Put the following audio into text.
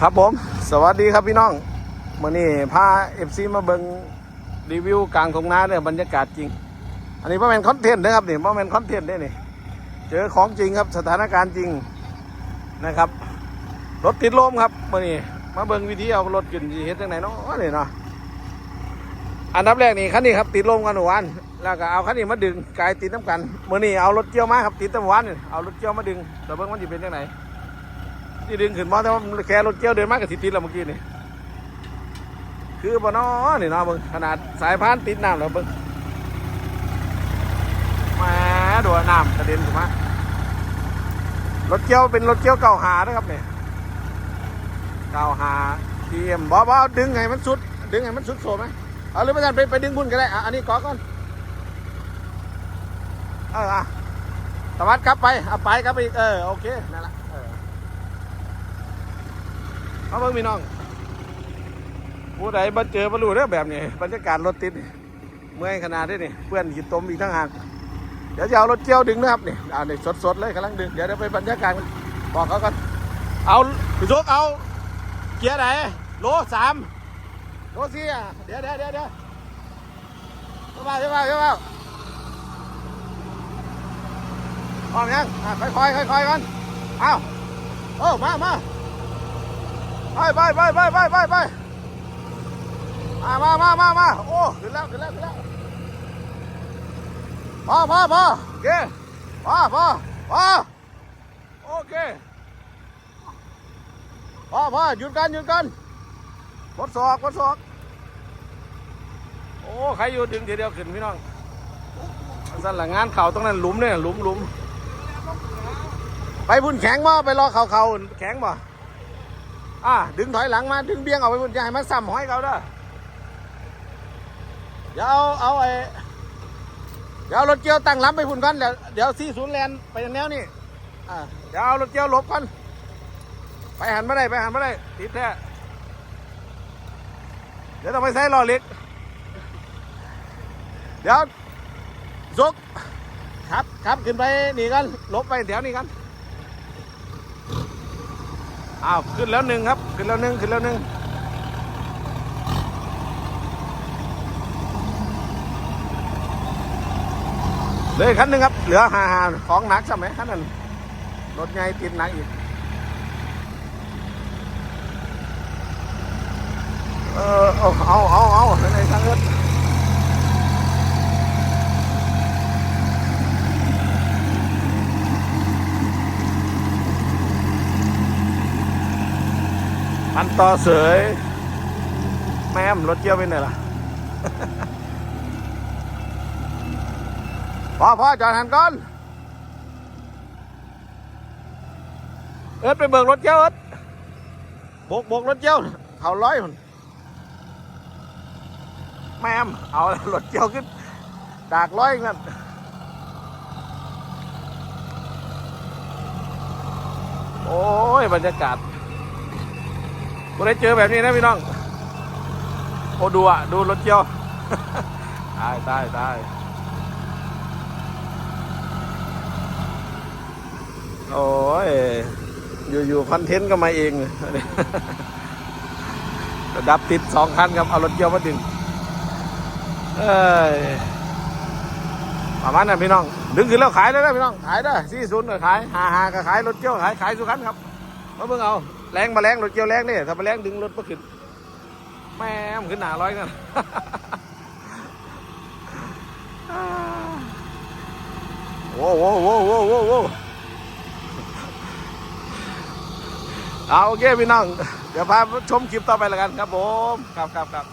ครับผม สวัสดีครับพี่น้องมื่อนี้พาเอฟซีมาเบิงรีวิวกลางทงนาเนี่ยบรรยากาศจริง อันนี้พ่อแมนคอนเทนต์นะครับนี่พ่อแมนคอนเทนต์ได้นี่เจอของจริงครับสถานการณ์จริงนะครับ รถติดลมครับมื่อนี้มาเบิงวิธีเอารถขึ้นเฮ็ดจังไหนเนาะนี่เนาะอันดับแรกนี่คันนี้ครับติดลมกันหนูวันแล้วก็เอาคันนี้มาดึงกายติดน้ำกันมื่อนี้เอารถเกี่ยวมาครับติดตั้งวันเอารถเกี่ยวมาดึงแต่เบิ่งมันจะเป็นจังไหน ที่ดึงขึ้นมาแต่ว่าแค่รถเกี้ยวเดินมากกับติดติดแล้วเมื่อกี้นี่คือบ่เน้อนี่นะเบิ่งขนาดสายพานติดน้ำแล้วเบิ่งแหมาดนน้ำกระเด็นขึ้นมรถเกี้ยวเป็นรถเกี้ยวเก่าหานะครับเนี่ยเก่าหาทีเอ็มบ่บ่อดึงให้มันสุด ดึงให้มันสุดโสมไหมเอาหรือไม่ทันไปไปดึงพุ่นก็ได้อะอันนี้ก่อก่อนเอออะตะวัดกลับไปเอาไปกลับอีกเออโอเคนั่นแหละ เออเอาเบิ่งพี่น้องผู้ใดมาเจอมารู้เรื่องแบบนี้บรรยากาศรถติดนี่เมื่อยขนาดนี้นี่เพื่อนขีดตมอีกทั้งหากเดี๋ยวจะเอารถเกี่ยวดึงนะครับนี่เอาเนี่ยสดๆเลยกำลังดึงเดี๋ยวเดี๋ยวไปบรรยากาศบอกเขาก่อนเอาพี่ชคเอา เกียร์ไหนโลสามโลสี่อะเดี๋ยวเดี๋ยวเดี๋ยวเดี๋ยวเข้ามาเข้ามาเข้ามาพร้อมยังอะค่อยๆค่อยๆกันเอาโอ้มามา ไปไปไปไปไปไปไปมามามามาโอ้ขึ้นแล้วขึ้นแล้วขึ้นแล้วพอพอพอโอเคพอพอพอโอเคพอพอหยุดกันหยุดกันกดศอกกดศอกโอ้ใครอยู่ดึงเดียวขึ้นพี่น้องสั่นหลังงานเข่าตรงนั้นหลุมเนี่ยหลุมหลุมไปพุ่นแข็งมาไปรอเข่าเข่าแข็งบ่ อ่าดึงถอยหลังมาดึงเบี้ยงออกไปบนอย่าให้มันซ้ำห้อยเขาเด้อเดี๋ยวเอาเอาไอ้เดี๋ยวเอารถเกี่ยวตั้งล้ำไปพุ่นก่อนเดี๋ยวเดี๋ยวซีศูนย์แลนไปทางแนวนี่อ่าเดี๋ยวเอารถเกี่ยวหลบก่อนไปหันไม่ได้ไปหันไม่ได้ติดแท้เดี๋ยวต้องไปใส่ล้อเล็กเดี๋ยวยกครับครับขึ้นไปนี่กันลบไปเดี๋ยวนี่กัน อ้าวขึ้นแล้วหนึ่งครับ ขึ้นแล้วหนึ่งขึ้นแล้วหนึ่งเลยคันหนึ่งครับ เหลือหาหาของหนักใช่ไหมคันนั้นรถใหญ่ติดหนักอีกเออเอาเอาเอาเอาในทางเอิด มันต่อเสยแม่มรถเกี่ยวไปไหนล่ะพ่อพ่อจอดหันก่อน เอิดไปเบิกรถเจ้าเอิดโบกบกรถเจ้าเขาร้อยคนแม่มเอารถเจ้าขึ้น ดากร้อยนั่นโอ้ย บรรยากาศ กูได้เจอแบบนี้นะพี่น้อง โอ้ดูอะ ดูรถเจ้าตายตายตายโอ้ย อยู่ๆคอนเทนต์ก็มาเองระดับติดสองคันครับ เอารถเกี่ยวมาดึงเอ้ยประมาณนั้นพี่น้อง ดึงขึ้นแล้วขายได้แล้วพี่น้อง ขายได้สี่ศูนย์ก็ขายหาหาก็ขาย รถเกี่ยวขาย ขายสุขันครับ มาเบิ่งเอา แรงมาแรงรถเกี่ยวแรงเนี่ยถ้ามาแรงดึงรถมาขึ้นแม่มขึ้นหนาร้อยนั่นโว้โว้โว้โว้โว้โว้เอาโอเคพี่น้อง เดี๋ยวพาชมคลิปต่อไปแล้วกันครับผม ครับครับครับ